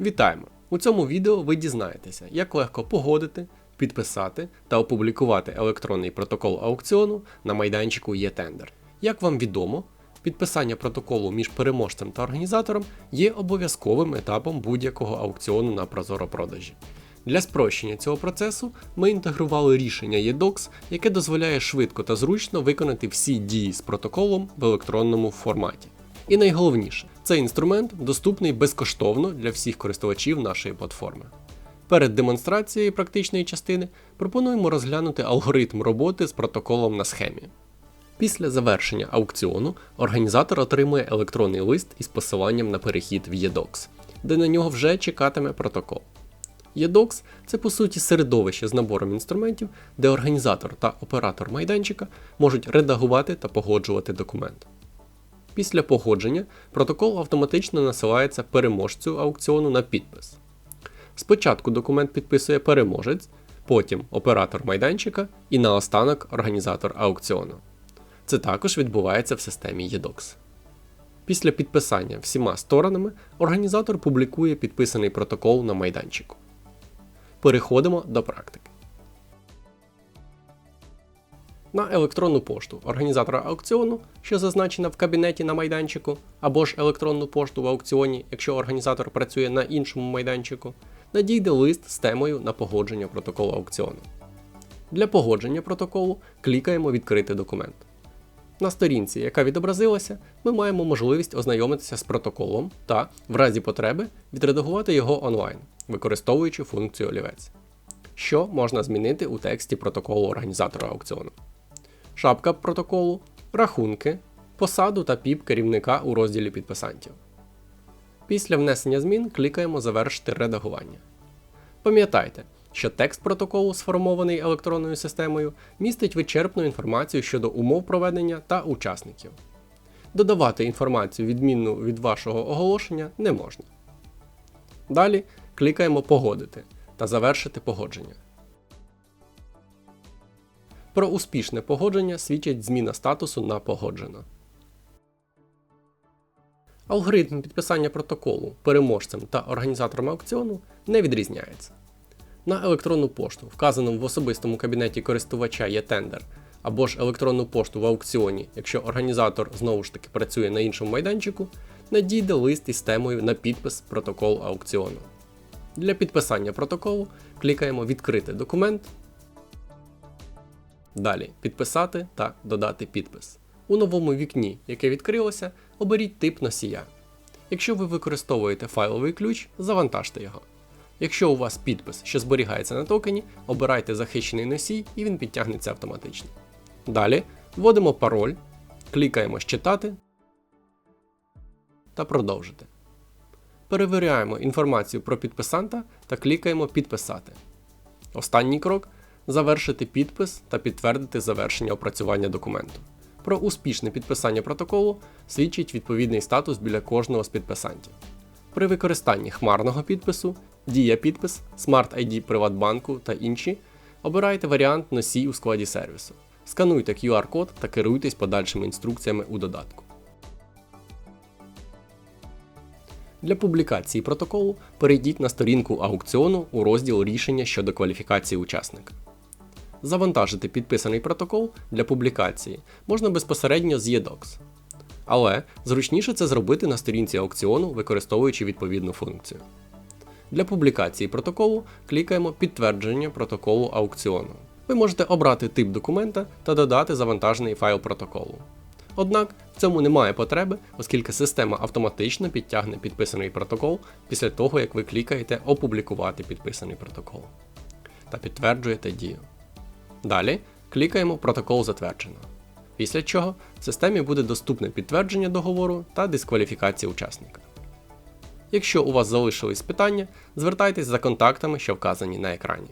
Вітаємо! У цьому відео ви дізнаєтеся, як легко погодити, підписати та опублікувати електронний протокол аукціону на майданчику eTender. Як вам відомо, підписання протоколу між переможцем та організатором є обов'язковим етапом будь-якого аукціону на Прозоро продажі. Для спрощення цього процесу ми інтегрували рішення EDOX, яке дозволяє швидко та зручно виконати всі дії з протоколом в електронному форматі. І найголовніше, цей інструмент доступний безкоштовно для всіх користувачів нашої платформи. Перед демонстрацією практичної частини пропонуємо розглянути алгоритм роботи з протоколом на схемі. Після завершення аукціону організатор отримує електронний лист із посиланням на перехід в EDOX, де на нього вже чекатиме протокол. EDOX – це по суті середовище з набором інструментів, де організатор та оператор майданчика можуть редагувати та погоджувати документ. Після погодження протокол автоматично насилається переможцю аукціону на підпис. Спочатку документ підписує переможець, потім оператор майданчика і наостанок організатор аукціону. Це також відбувається в системі EDOX. Після підписання всіма сторонами організатор публікує підписаний протокол на майданчику. Переходимо до практики. На електронну пошту організатора аукціону, що зазначена в кабінеті на майданчику, або ж електронну пошту в аукціоні, якщо організатор працює на іншому майданчику, надійде лист з темою на погодження протоколу аукціону. Для погодження протоколу клікаємо Відкрити документ. На сторінці, яка відобразилася, ми маємо можливість ознайомитися з протоколом та, в разі потреби, відредагувати його онлайн, використовуючи функцію олівець. Що можна змінити у тексті протоколу організатора аукціону? Шапка протоколу, рахунки, посаду та піп керівника у розділі підписантів. Після внесення змін клікаємо Завершити редагування. Пам'ятайте, що текст протоколу, сформований електронною системою, містить вичерпну інформацію щодо умов проведення та учасників. Додавати інформацію відмінну від вашого оголошення не можна. Далі клікаємо Погодити та Завершити погодження. Про успішне погодження свідчить зміна статусу на погоджено. Алгоритм підписання протоколу переможцем та організатором аукціону не відрізняється. На електронну пошту, вказану в особистому кабінеті користувача є тендер, або ж електронну пошту в аукціоні, якщо організатор знову ж таки працює на іншому майданчику, надійде лист із темою на підпис протокол аукціону. Для підписання протоколу клікаємо Відкрити документ. Далі підписати та додати підпис. У новому вікні, яке відкрилося, оберіть тип носія. Якщо ви використовуєте файловий ключ, завантажте його. Якщо у вас підпис, що зберігається на токені, обирайте захищений носій і він підтягнеться автоматично. Далі вводимо пароль, клікаємо Считати та продовжити. Перевіряємо інформацію про підписанта та клікаємо Підписати. Останній крок завершити підпис та підтвердити завершення опрацювання документу. Про успішне підписання протоколу свідчить відповідний статус біля кожного з підписантів. При використанні хмарного підпису, Дія підпис, Smart ID Приватбанку та інші обирайте варіант носій у складі сервісу. Скануйте QR-код та керуйтесь подальшими інструкціями у додатку. Для публікації протоколу перейдіть на сторінку аукціону у розділ Рішення щодо кваліфікації учасника. Завантажити підписаний протокол для публікації можна безпосередньо з EDOX. Але зручніше це зробити на сторінці аукціону, використовуючи відповідну функцію. Для публікації протоколу клікаємо Підтвердження протоколу аукціону. Ви можете обрати тип документа та додати завантажений файл протоколу. Однак в цьому немає потреби, оскільки система автоматично підтягне підписаний протокол після того, як ви клікаєте Опублікувати підписаний протокол та підтверджуєте дію. Далі клікаємо Протокол затверджено. Після чого в системі буде доступне підтвердження договору та дискваліфікація учасника. Якщо у вас залишились питання, звертайтесь за контактами, що вказані на екрані.